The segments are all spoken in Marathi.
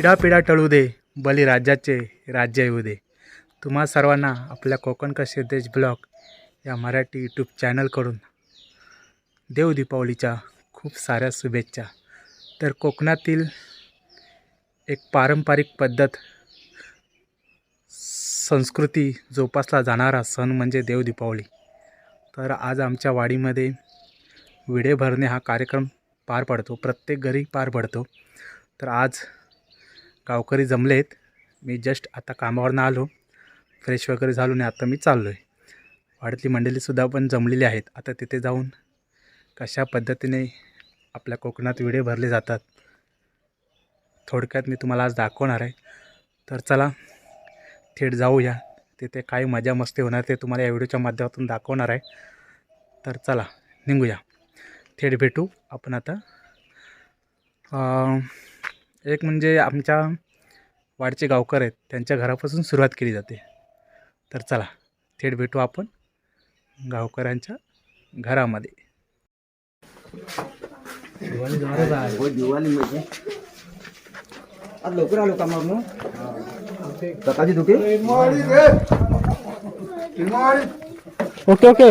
इडापिडा टळू दे बलिराजाचे राज्य येऊ दे. तुम्हा सर्वांना आपल्या कोकण कसे देश ब्लॉग या मराठी यूट्यूब चॅनलकडून देव दीपावलीच्या खूप साऱ्या शुभेच्छा. तर कोकणातील एक पारंपरिक पद्धत संस्कृती जोपासला जाणारा सण म्हणजे देव दीपावली. तर आज आमच्या वाडीमध्ये विडे भरणे हा कार्यक्रम पार पडतो प्रत्येक घरी पार पडतो. तर आज गावकरी जमलेत. मी जस्ट आता कामावरनं आलो. फ्रेश वगैरे झालो आणि आता मी चाललो आहे वाड्यातली मंडळीसुद्धा पण जमलेली आहेत. आता तिथे जाऊन कशा पद्धतीने आपल्या कोकणात विडे भरले जातात थोडक्यात मी तुम्हाला आज दाखवणार आहे. तर चला थेट जाऊया. तिथे काय मजा मस्ती होणार ते तुम्हाला या व्हिडिओच्या माध्यमातून दाखवणार आहे. तर चला निघूया. थेट भेटू आपण आता. एक म्हणजे आमच्या वाडचे गावकर आहेत त्यांच्या घरापासून सुरुवात केली जाते. तर चला थेट भेटू आपण गावकऱ्यांच्या घरामध्ये. हो दिवाळी म्हणजे आज लवकर आलो सकाळची दुखे ओके ओके.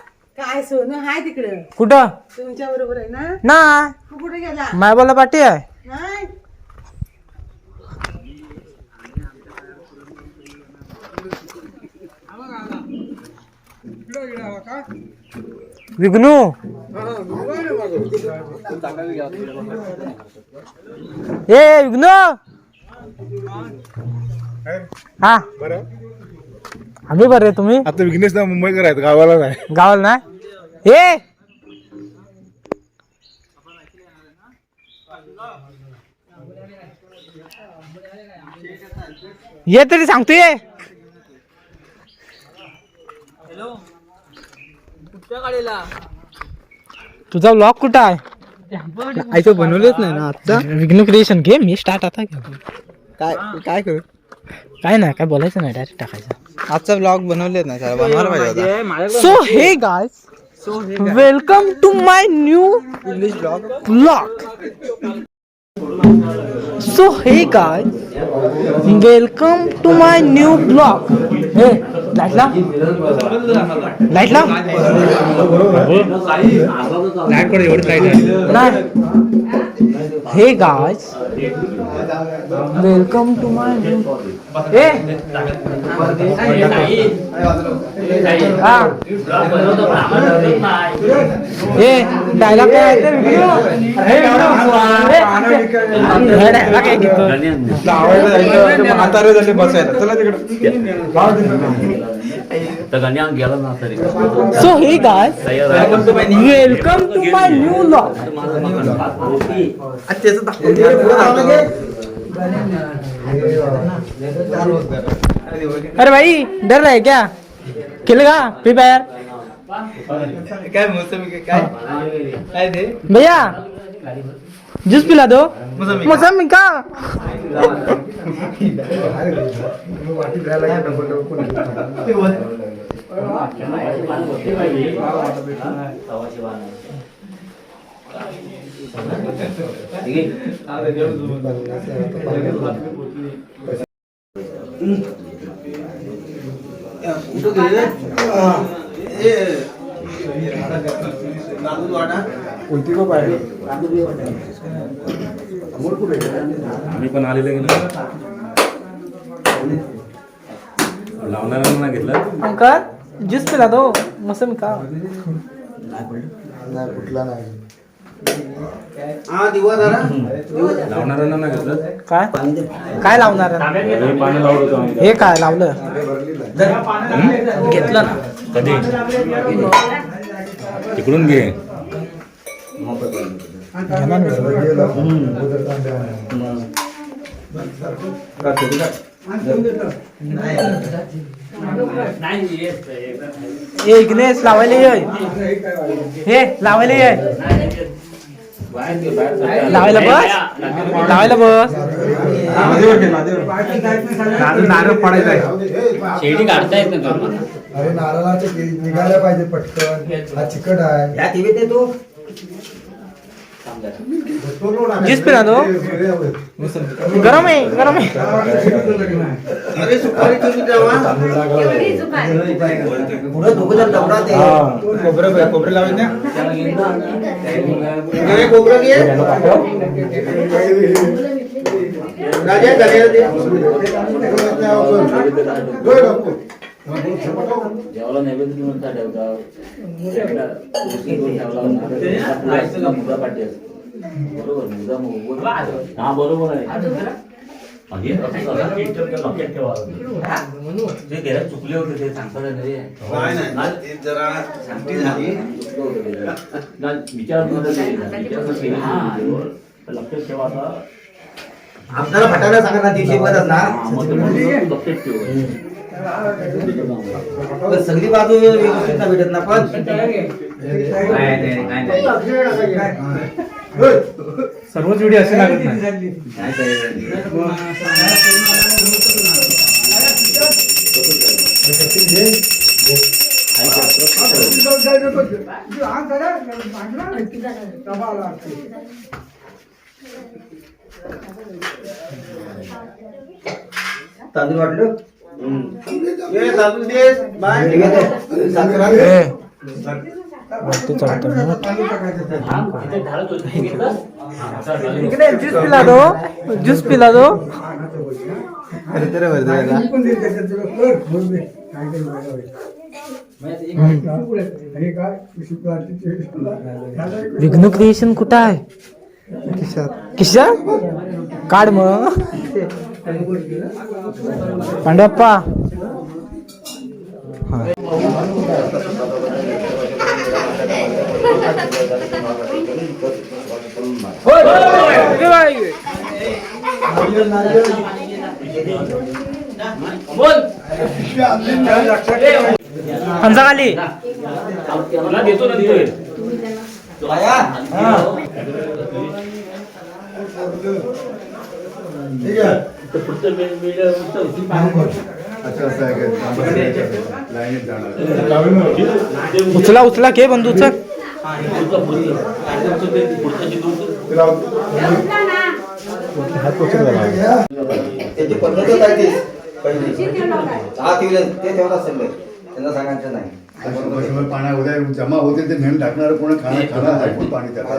काय सोनं हाय तिकडं. कुठं? तुमच्या बरोबर आहे ना? ना. तू कुठे गेला? मायबाला पाठी आहे. नाही विघ्नू? ए विघ्नू? हा. आम्ही बरे तुम्ही? आता विघ्नेश ना मुंबईकर आहेत गावाला नाही. गावाला नाही? ए ये तरी सांगतोय. तुझा ब्लॉग कुठं आहे? आयचं बनवलेच नाही ना आजचा विघ्न क्रिएशन घे मी स्टार्ट आता. काय काय करू? काय नाही काय बोलायचं नाही डायरेक्ट टाकायचं. आजचा ब्लॉग बनवलेच नाही त्याला बनवायला पाहिजे so hey guys Welcome to my new English. Vlog. Hey, light लाव लाइट लाव लाइटकडे एवढी लाइट आहे. नाही hey guys welcome to my new uh हा ए डायलॉग. अरे, हा काय गीत? म्हातारे झाले बसायला चला तिकडे तर गण्यान गेला ना तरी So hey guys, welcome to my new vlog. त्याचं दाखवतो अरे भाई डर रहा है क्या खेलेगा फ्री फायर काय मोसमी काय काय ते भैया जूस पिला दो. मौसमी का आम्ही पण आलेले गेलो. लावणाऱ्यांना नाही घेतलं. अंकल जूस पिला दो मौसमी का हा दिवा जरा. लावणाऱ्यांना नाही घेतलं. काय? काय लावणार आहे? हे हे काय लावलं? घेतलं ना. कधी? तिकडून घे. ए इग्नेस लावायला ये. हे लावायला ये. लावायला बस. लावायला बस. नारळ पडायचा आहे. शेडी काढता येत नाही अरे नारळाचे निघायला पाहिजे पटकन. हा चिकट आहे. या टीव्हीत आहे तू. जिस पिला तो गरम आहे गरम आहे अरे सुपारी तुम्ही जेव्हा पुढे दोघं दौडा ते खोबरं खोबरं लावायचं ना काय खोबरं घे राजा घालायला दे जेवला नैवेद्य घेऊन का ठेवता ठेवला. मुगा पाठी असते. बरोबर हा आहे. चुकले होते ते सांगता नाही. रे. नाही नाही ते जरा शांती झाली. चुकलं होतं ते. नाही, विचार लक्षात ठेवा आता. आपल्याला फटायला सांगा ना दिवशी बरंच ना. हा, सगळी बाजू व्यवस्थित नाही भेटत ना पण? सर्वच व्हिडिओ असे लागत नाही. तांदूळ वाटलं? ये तांदूळ दे. बाय. ए, चढतो ना. हा? हा, चालेल. इकडे ज्यूस पिला तो. ज्यूस पिला तो. विघ्न क्रिएशन कुठं आहे? किशात काढ मग. पांडप्पा हंसा खाली तुला देतो ना देतोय. पुढचं उचल. उचला उचला. घे बंधू उचल पुढचं- पुढचं. पुढचं ते- पुढचं जे दोन- त्याची पद्धतच आहे पहिली ते. त्यांना सांगायचं नाही. पाण्या उद्या जमा होते ते नेहमी टाकणार कोण खाणार खाणार कोण पाणी त्याला.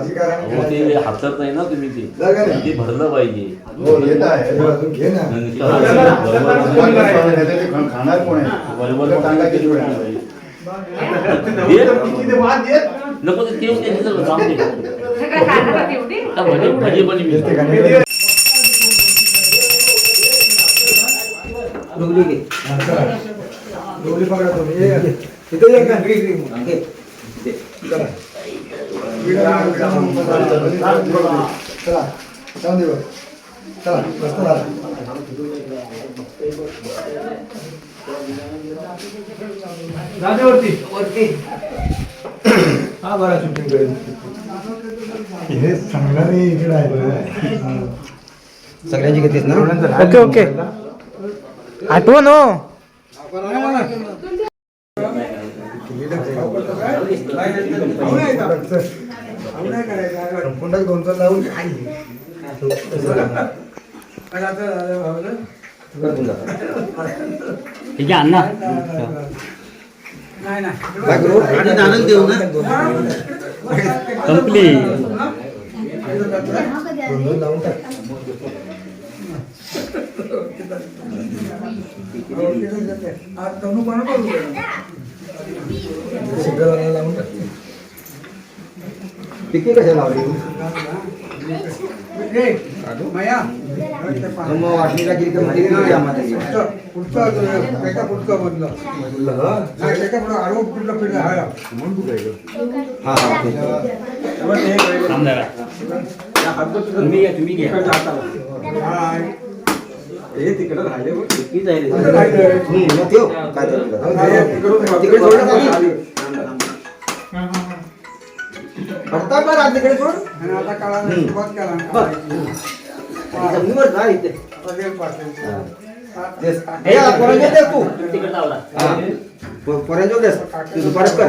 हो, ते हातात नाही ना तुम्ही ते. नाही. भरलं पाहिजे. हो येत आहे. घे ना. नुसतं हातात बरोबर- ते खा- खाणार कोण आहे? बरोबर टांगा किती वेळ दे. नको ते सगळं काम दे. आता भजे भजे पण मी डुगली घे डोली पकडा तुम्ही ये. इथे ये का? घे. दे. चला जाऊन दे बघ. चला मस्त झाला. वरती. हा बरा शूटिंग करेल हे चांगला नाही इकडे आहे सगळ्यांची घेतलीस ना ओके ओके आठवण हो संपूर्ण दोन लावून ठीक आहे अण्णा काय करू आणि दानच देऊ ना संपली दोन दोन लावून टाक सिग्नल लावून टाक पिके कशा लावली मग वाटणीला गेली तर मध्ये गेली आम्हाला त्याची. हा हा ठीक आहे. तुम्ही घ्या तुम्ही घ्या मग ठेव. काय तर. तिकडे सोडलं का आज तिकडे जमिनीवर जा इथे. हे. तू. हा. दुपारच कर.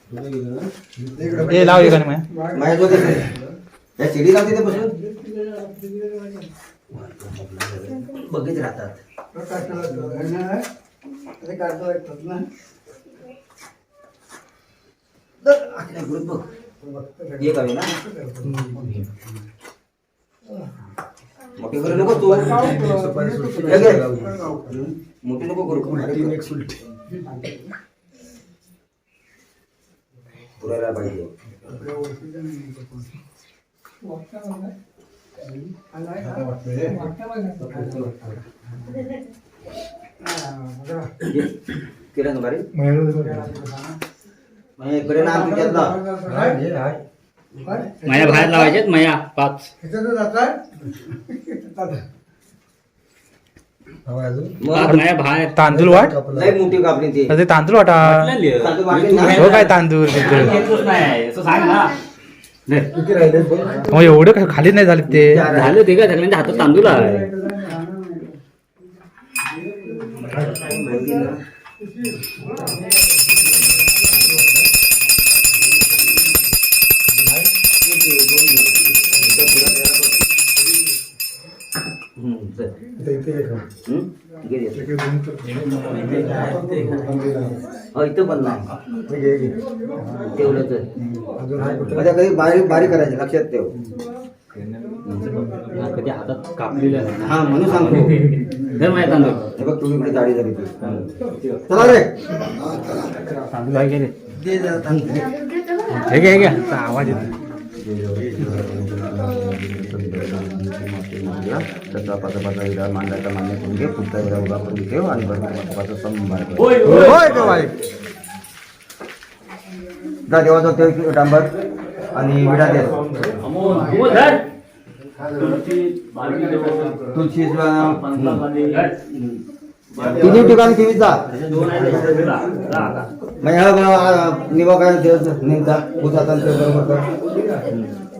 लाव एकाने माझ्याजवळ दे. या शिडी लावते ते बसून. बघित राहतात. आखल्या बघ. ना? मोठी करू नको तू. हे घे. मोठी नको करू. पुरायला पाहिजे घे. केलं ना बारी म्हणजे इकडे ना तुझ्यातला माया बाहेर लावायच्यात माया पाच मग तांदूळ वाट? लय मोठी कापली ती अरे ते तांदूळ वाटा. तांदूळ वाटले ना? हो काय तांदूळ? तिकडे घेतलंच नाही असं सांग ना. मग एवढं काय खाली नाही झाले ते? झालं ते काय सगळ्यांच्या हातात तांदूळ आहे. इथं पण नाही. बारीक बारीक करायचे लक्षात ठेव. कधी हातात कापलेलं हा म्हणून सांगतो. धर हे बघ तुम्ही इकडे जाडी झाली ती. चला रे. आहे रे? हे हे आवाज येतो त्याचा मांडायचा मान्य करून घे पुढचा विरा उभा करून ठेव आणि बरोबर पाचा पाचा संभार? जा. देवाचा डांबर आणि विडा दे तुळशी तिन्ही ठिकाणी ठेवीत जा. मग ह्या बा- काय नेमका पूजा बरोबर कर